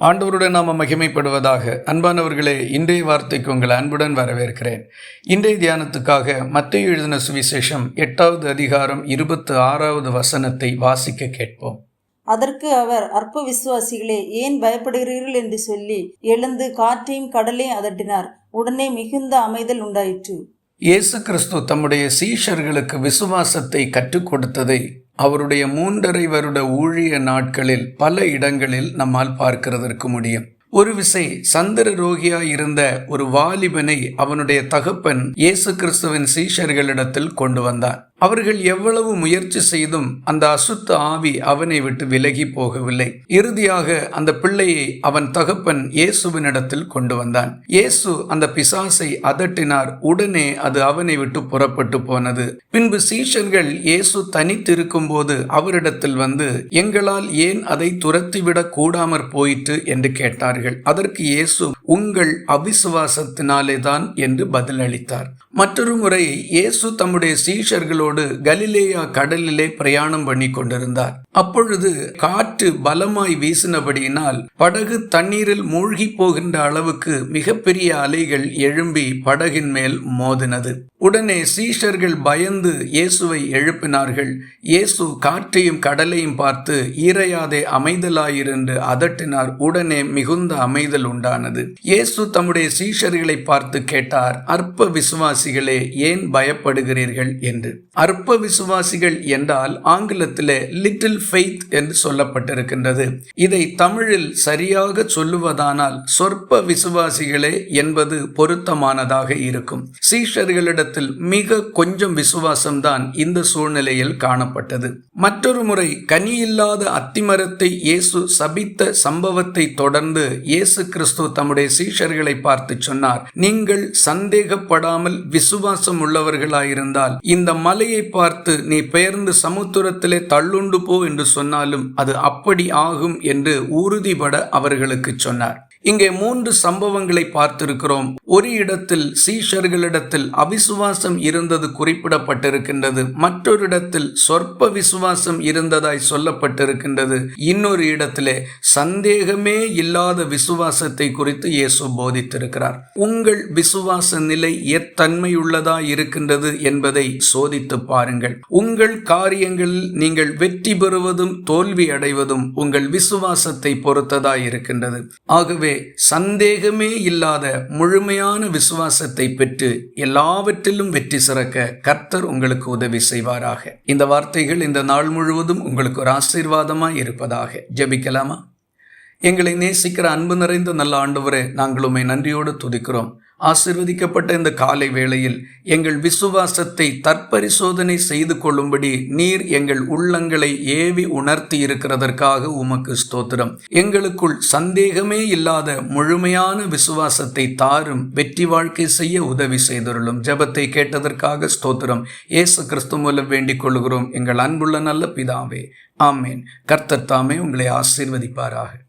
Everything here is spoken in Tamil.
ஆண்டவருடன் நாம மகிமைப்படுவதாக. அன்பானவர்களே இன்றைய வார்த்தைக்கு உங்கள் அன்புடன் வரவேற்கிறேன். இன்றைய தியானத்துக்காக மத்திய எழுதின சுவிசேஷம் எட்டாவது அதிகாரம் இருபத்து ஆறாவது வசனத்தை வாசிக்க கேட்போம். அதற்கு அவர் அற்ப விசுவாசிகளே ஏன் பயப்படுகிறீர்கள்? என்று சொல்லி எழுந்து காற்றையும் கடலையும் அதட்டினார். உடனே மிகுந்த அமைதல் உண்டாயிற்று. இயேசு கிறிஸ்து தம்முடைய சீஷர்களுக்கு விசுவாசத்தை கற்றுக் கொடுத்ததை அவருடைய மூன்றரை வருட ஊழிய நாட்களில் பல இடங்களில் நம்மால் பார்க்கிறதற்கு முடியும். ஒரு விசை சந்திர ரோகியாய் இருந்த ஒரு வாலிபனை அவனுடைய தகப்பன் இயேசு கிறிஸ்துவின் சீஷர்களிடத்தில் கொண்டு வந்தான். அவர்கள் எவ்வளவு முயற்சி செய்தும் அந்த அசுத்த ஆவி அவனை விட்டு விலகி போகவில்லை. இறுதியாக அந்த பிள்ளையை அவன் தகப்பன் இயேசுவினிடத்தில் கொண்டு வந்தான். இயேசு அந்த பிசாசை அதட்டினார். உடனே அது அவனை விட்டு புறப்பட்டு போனது. பின்பு சீஷர்கள் இயேசு தனித்திருக்கும் போது அவரிடத்தில் வந்து எங்களால் ஏன் அதை துரத்திவிடக் கூடாமற் போயிற்று? என்று கேட்டார்கள். அதற்கு இயேசு உங்கள் அவிசுவாசத்தினாலே தான் என்று பதிலளித்தார். மற்றொரு முறை இயேசு தம்முடைய சீஷர்களோடு கலிலேயா கடலிலே பிரயாணம் பண்ணி கொண்டிருந்தார். அப்பொழுது காற்று பலமாய் வீசினபடியினால் படகு தண்ணீரில் மூழ்கி போகின்ற அளவுக்கு மிகப்பெரிய அலைகள் எழும்பி படகின் மேல் மோதினது. உடனே சீஷர்கள் பயந்து இயேசுவை எழுப்பினார்கள். இயேசு காற்றையும் கடலையும் பார்த்து ஈரையாதே அமைதலாயிருந்து அதட்டினார். உடனே மிகுந்த அமைதல் உண்டானது. இயேசு தம்முடைய சீஷர்களை பார்த்து கேட்டார் அற்ப விசுவாசிகளே ஏன் பயப்படுகிறீர்கள்? என்று. அற்ப விசுவாசிகள் என்றால் ஆங்கிலத்திலே லிட்டில் ஃபெய்த் என்று சொல்லப்பட்டிருக்கின்றது. இதை தமிழில் சரியாக சொல்லுவதானால் சொற்ப விசுவாசிகளே என்பது பொருத்தமானதாக இருக்கும். சீஷர்களிடத்தில் மிக கொஞ்சம் விசுவாசம்தான் இந்த சூழ்நிலையில் காணப்பட்டது. மற்றொரு முறை கனியில்லாத அத்திமரத்தை இயேசு சபித்த சம்பவத்தை தொடர்ந்து இயேசு கிறிஸ்து தம்முடைய சீஷர்களை பார்த்து சொன்னார் நீங்கள் சந்தேகப்படாமல் விசுவாசம் உள்ளவர்களாயிருந்தால் இந்த மலை மலையை பார்த்து நீ பெயர்ந்து சமுத்திரத்திலே தள்ளுண்டு போ என்று சொன்னாலும் அது அப்படி ஆகும் என்று உறுதிபட அவர்களுக்கு சொன்னார். இங்கே மூன்று சம்பவங்களை பார்த்திருக்கிறோம். ஒரு இடத்தில் சீஷர்களிடத்தில் அவிசுவாசம் இருந்தது குறிப்பிடப்பட்டிருக்கின்றது. மற்றொரு இடத்தில் சொற்ப விசுவாசம் இருந்ததாய் சொல்லப்பட்டிருக்கின்றது. இன்னொரு இடத்திலே சந்தேகமே இல்லாத விசுவாசத்தை குறித்து இயேசு போதித்திருக்கிறார். உங்கள் விசுவாச நிலை எத்தன்மையுள்ளதா இருக்கின்றது என்பதை சோதித்து பாருங்கள். உங்கள் காரியங்களில் நீங்கள் வெற்றி பெறுவதும் தோல்வி அடைவதும் உங்கள் விசுவாசத்தை பொறுத்ததாய் இருக்கின்றது. ஆகவே சந்தேகமே இல்லாத முழுமையான விசுவாசத்தை பெற்று எல்லாவற்றிலும் வெற்றி சிறக்க கர்த்தர் உங்களுக்கு உதவி செய்வாராக. இந்த வார்த்தைகள் இந்த நாள் முழுவதும் உங்களுக்கு ஒரு ஆசீர்வாதமாய் இருப்பதாக. ஜெபிக்கலாமா? எங்களை நேசிக்கிற அன்பு நிறைந்த நல்ல ஆண்டவரே நாங்கள் உண்மை நன்றியோடு துதிக்கிறோம். ஆசிர்வதிக்கப்பட்ட இந்த காலை வேளையில் எங்கள் விசுவாசத்தை தற்பரிசோதனை செய்து கொள்ளும்படி நீர் எங்கள் உள்ளங்களை ஏவி உணர்த்தி இருக்கிறதற்காக உமக்கு ஸ்தோத்திரம். எங்களுக்குள் சந்தேகமே இல்லாத முழுமையான விசுவாசத்தை தாரும் வெற்றி வாழ்க்கை செய்ய உதவி செய்தருளும். ஜபத்தை கேட்டதற்காக ஸ்தோத்திரம். இயேசு கிறிஸ்து மூலம் வேண்டிக் கொள்கிறோம். எங்கள் அன்புள்ள நல்ல பிதாவே ஆமேன். கர்த்தர் தாமே உங்களை ஆசீர்வதிப்பாராக.